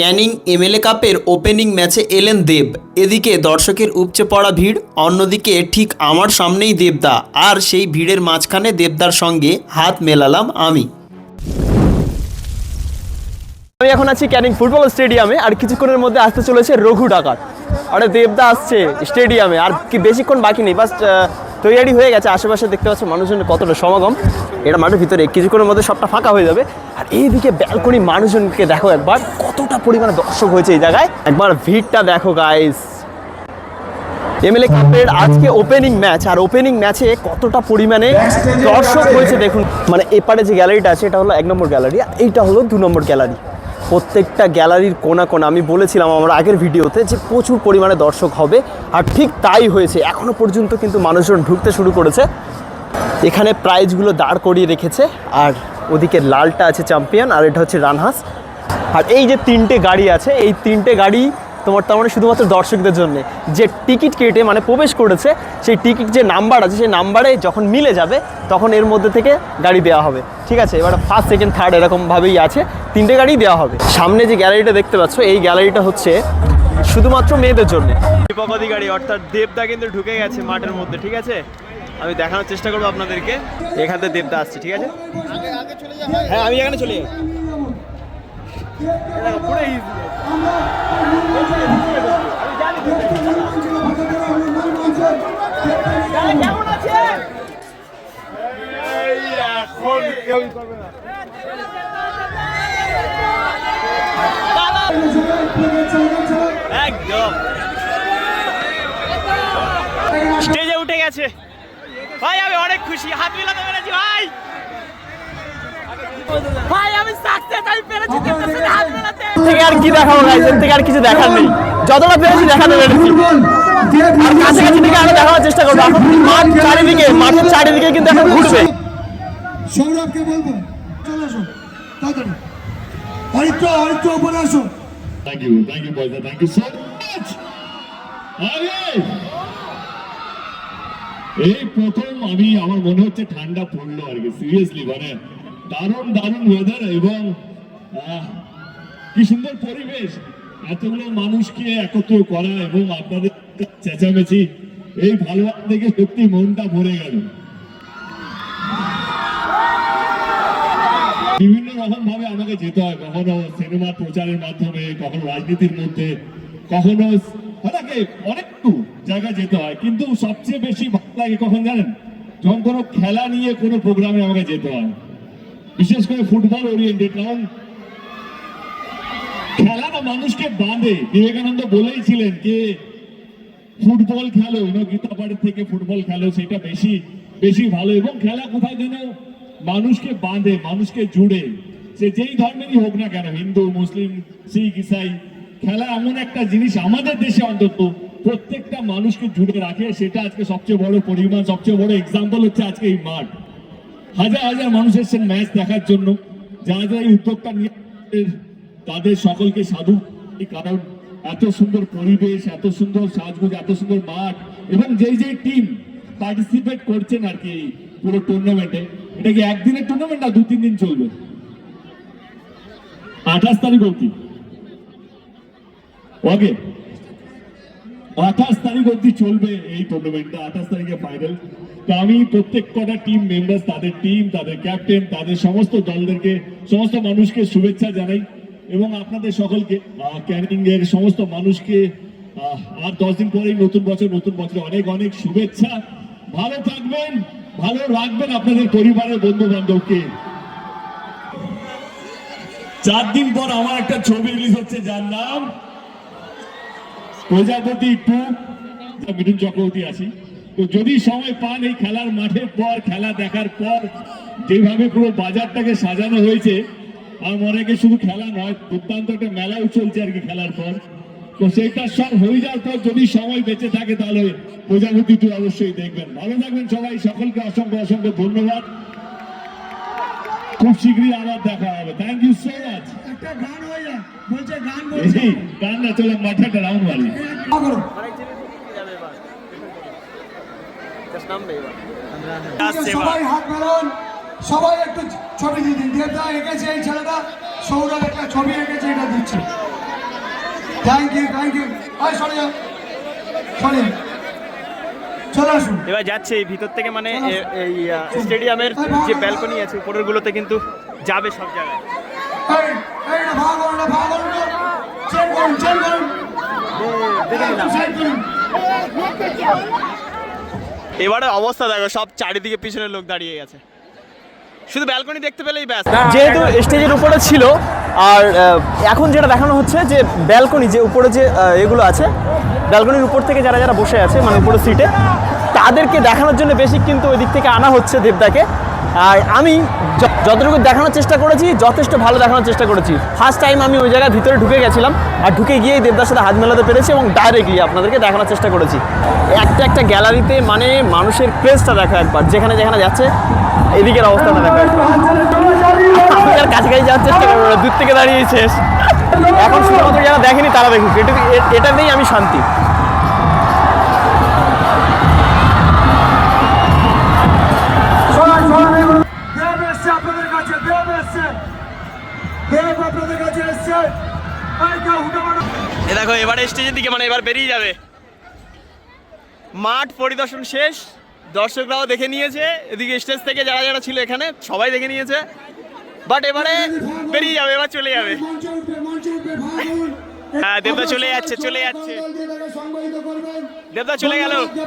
Canning MLA কাপের opening ম্যাচে এলেন দেব। এদিকে দর্শকের উপচে পড়া ভিড়, অন্যদিকে ঠিক আমার সামনেই দেবদা। আর সেই ভিড়ের মাঝখানে দেবদার সঙ্গে হাত মেলালাম আমি। আমি এখন আছি ক্যানিং ফুটবল স্টেডিয়ামে, আর কিছুক্ষণের মধ্যে আসতে চলেছে রঘু ডাকাত। আরে দেবদা আসছে স্টেডিয়ামে, আর কি বেশিক্ষণ বাকি নেই, বাস তৈরি হয়ে গেছে। আশেপাশে দেখতে পাচ্ছ মানুষজনের কতটা সমাগম। এটা মাঠের ভিতরে, কিছুক্ষণের মধ্যে সবটা ফাঁকা হয়ে যাবে। এইদিকে ব্যালকনি মানুষজনকে দেখো একবার, কতটা পরিমাণে দর্শক হয়েছে এই জায়গায়। একবার ভিড়টা দেখো গাইস এমএলএ কাপের আজকে ওপেনিং ম্যাচ আর ওপেনিং ম্যাচে কতটা পরিমাণে দর্শক হয়েছে দেখুন। মানে এপারে যে গ্যালারিটা আছে, এটা হলো এক নম্বর গ্যালারি আর এইটা হলো দু নম্বর গ্যালারি প্রত্যেকটা গ্যালারির কোনা কোনা, আমি বলেছিলাম আমার আগের ভিডিওতে যে প্রচুর পরিমাণে দর্শক হবে, আর ঠিক তাই হয়েছে। এখনও পর্যন্ত কিন্তু মানুষজন ঢুকতে শুরু করেছে। এখানে প্রাইজগুলো দাঁড় করিয়ে রেখেছে, আর ওদিকে লালটা আছে চ্যাম্পিয়ন আর এটা হচ্ছে রানহাস। আর এই যে তিনটে গাড়ি আছে, এই তিনটে গাড়ি তোমার তার মানে শুধুমাত্র দর্শকদের জন্য। যে টিকিট কেটে মানে প্রবেশ করেছে, সেই টিকিট যে নাম্বার আছে, সেই নাম্বারে যখন মিলে যাবে, তখন এর মধ্যে থেকে গাড়ি দেওয়া হবে। ঠিক আছে? এবার ফার্স্ট সেকেন্ড থার্ড এরকমভাবেই আছে। তিনটে গাড়ি দেওয়া হবে। সামনে যে গ্যালারিটা দেখতে পাচ্ছ, এই গ্যালারিটা হচ্ছে শুধুমাত্র মেয়েদের জন্য। দীপক অধিকারী অর্থাৎ দেবদা কিন্তু ঢুকে গেছে মাঠের মধ্যে, ঠিক আছে? আমি দেখানোর চেষ্টা করব আপনাদেরকে। এখান থেকে দেবদা আসছে ঠিক আছে? হ্যাঁ আমি এখানে চলে যাই। একদম। স্টেজে উঠে গেছে। ভাই আমি অনেক খুশি। হাত মিলাতে পেরেছি ভাই। ভাই আমি সাকসেস আমি পেরেছি সাথে হাত মেলাতে। থেকে আর কি দেখাবো গাইস এর থেকে আর কিছু দেখার নেই। যতটা পেরেছি দেখাতে পেরেছি। আর কাছাকাছি থেকে আরও দেখানোর চেষ্টা করব। এখন মাঠ চারিদিকে মাঠের চারিদিকে কিন্তু এখন ঘুরছে সৌরভকে বলব। চলে আসো তাড়াতাড়ি। অরিত্র অরিত্র উপরে আসো Thank you thank you, boys. Thank you so much. আরে! এই প্রথম আমি, আমার মনে হচ্ছে ঠান্ডা পড়ল আর কি সিরিয়াসলি মানে দারুণ দারুণ ওয়েদার এবং কি সুন্দর পরিবেশ। এতগুলো মানুষকে একত্র করা এবং আপনাদের চেঁচামেচি, এই ভালোবাসা দেখে সত্যি মনটা ভরে গেল। বিভিন্ন রকম ভাবে আমাকে যেতে হয়, কখনো সিনেমার প্রচারের মাধ্যমে, কখনো রাজনীতির মধ্যে, কখনো অনেকে অনেক জায়গায় যেতে হয়, কিন্তু সবচেয়ে বেশি ভালো লাগে কখন জানেন? যখন কোনো খেলা নিয়ে কোনো প্রোগ্রামে আমাকে যেতে হয়। বিশেষ করে ফুটবল ওরিয়েন্টেড কারণ খেলা না মানুষকে বাঁধে। বিবেকানন্দ বলেইছিলেন যে, ফুটবল খেলো ইউনো গীতাপাড়ের থেকে ফুটবল খেলো, সেটা বেশি বেশি ভালো। এবং খেলা কোথায় যেন মানুষকে বাঁধে, মানুষকে জুড়ে। সে যেই ধর্মেরই হোক না কেন, হিন্দু, মুসলিম, শিখ, ইসাই খেলা এমন একটা জিনিস আমাদের দেশে অন্তত প্রত্যেকটা মানুষকে জুড়ে রাখে, সেটা আজকে সবচেয়ে বড় পরিমাণ, সবচেয়ে বড় এক্সাম্পল হচ্ছে আজকে এই মাঠ। হাজার হাজার মানুষ এসেছেন ম্যাচ দেখার জন্য। যারা যারা এই উদ্যোগটা নিয়ে তাদের সকলকে সাধু। কারণ এত সুন্দর পরিবেশ, এত সুন্দর সাজগোজ, এত সুন্দর মাঠ এবং যেই যেই টিম পার্টিসিপেট করছেন আর কি পুরো টুর্নামেন্টে এটা কি একদিনের টুর্নামেন্ট না দু তিন দিন চলবে? আঠাশ তারিখ অব্দি ওকে আঠাশ তারিখ অব্দি চলবে এই টুর্নামেন্টটা আঠাশ তারিখে ফাইনাল তো আমি প্রত্যেক কটা টিম মেম্বার তাদের টিম তাদের ক্যাপ্টেন তাদের সমস্ত দলদেরকে, সমস্ত মানুষকে শুভেচ্ছা জানাই এবং আপনাদের সকলকে ক্যানিং এর সমস্ত মানুষকে আর দশ দিন পরেই নতুন বছর, নতুন বছরে অনেক অনেক শুভেচ্ছা। ভালো থাকবেন, ভালো রাখবেন আপনাদের পরিবারের বন্ধু বান্ধবকে চার দিন পর আমার একটা ছবি রিলিজ হচ্ছে, যার নাম প্রজাপতি টু মিঠুন চক্রবর্তী আছি। তো যদি সময় পান এই খেলার মাঠের পর, খেলা দেখার পর, যেভাবে পুরো বাজারটাকে সাজানো হয়েছে, আমার মনে হয় শুধু খেলা নয়, দুর্দান্ত একটা মেলাও চলছে আর কি খেলার পর। তো সেটা সব হয়ে যাওয়ার পর যদি সময় বেঁচে থাকে, তাহলে প্রজাপতি টু অবশ্যই দেখবেন। ভালো থাকবেন সবাই, সকলকে অসংখ্য অসংখ্য ধন্যবাদ। খুব শীঘ্রই আবার দেখা হবে। থ্যাংক ইউ সো মাচ একটা গান হয়ে যা বলছে গান বলছে। গান না চলো মাথাটা রাউন্ড মারি। করো। সবাই হাত মেলান সবাই একটু ছবি দিয়ে দিন দেবদা এঁকেছে এই ছেলেটা সৌরভ একটা ছবি এঁকেছে এটা দিচ্ছে। থ্যাংক ইউ থ্যাংক ইউ আয় সরে যাও সরে। চলে আসুন। এবার যাচ্ছে এই ভিতর থেকে মানে এই স্টেডিয়ামের যে ব্যালকনি আছে উপরের গুলোতে কিন্তু যাবে সব জায়গায়। এবারে অবস্থা দেখো সব চারিদিকে পিছনে লোক দাঁড়িয়ে গেছে। শুধু ব্যালকনি দেখতে পেলেই ব্যাস। যেহেতু স্টেজের উপরে ছিল আর এখন যেটা দেখানো হচ্ছে যে ব্যালকনি যে উপরে যে এগুলো আছে ব্যালকনির উপর থেকে যারা যারা বসে আছে মানে উপরে সিটে তাদেরকে দেখানোর জন্য বেশি কিন্তু ওই দিক থেকে আনা হচ্ছে দেবদাকে। আর আমি যতটুকু দেখানোর চেষ্টা করেছি, যথেষ্ট ভালো দেখানোর চেষ্টা করেছি। ফার্স্ট টাইম আমি ওই জায়গায় ভিতরে ঢুকে গেছিলাম আর ঢুকে গিয়েই দেবদার সাথে হাত মেলাতে পেরেছি এবং ডাইরেক্টলি আপনাদেরকে দেখানোর চেষ্টা করেছি। একটা একটা গ্যালারিতে মানে মানুষের ক্রেজটা দেখো একবার, যেখানে যেখানে যাচ্ছে, এদিকের অবস্থাটা দেখা একবার। কাছাকাছি যাওয়ার চেষ্টা করব দূর থেকে দাঁড়িয়ে শেষ এখন শুধুমাত্র যারা দেখেনি তারা দেখুক এটা এটাতেই আমি শান্তি। দেখো এবারে স্টেজের দিকে মানে এবার বেরিয়ে যাবে। মাঠ পরিদর্শন শেষ। দর্শকরাও দেখে নিয়েছে। এদিকে স্টেজ থেকে যারা যারা ছিল এখানে সবাই দেখে নিয়েছে। বাট এবারে বেরিয়ে যাবে এবার চলে যাবে। হ্যাঁ, দেবদা চলে যাচ্ছে, চলে যাচ্ছে। দেবদা চলে গেল।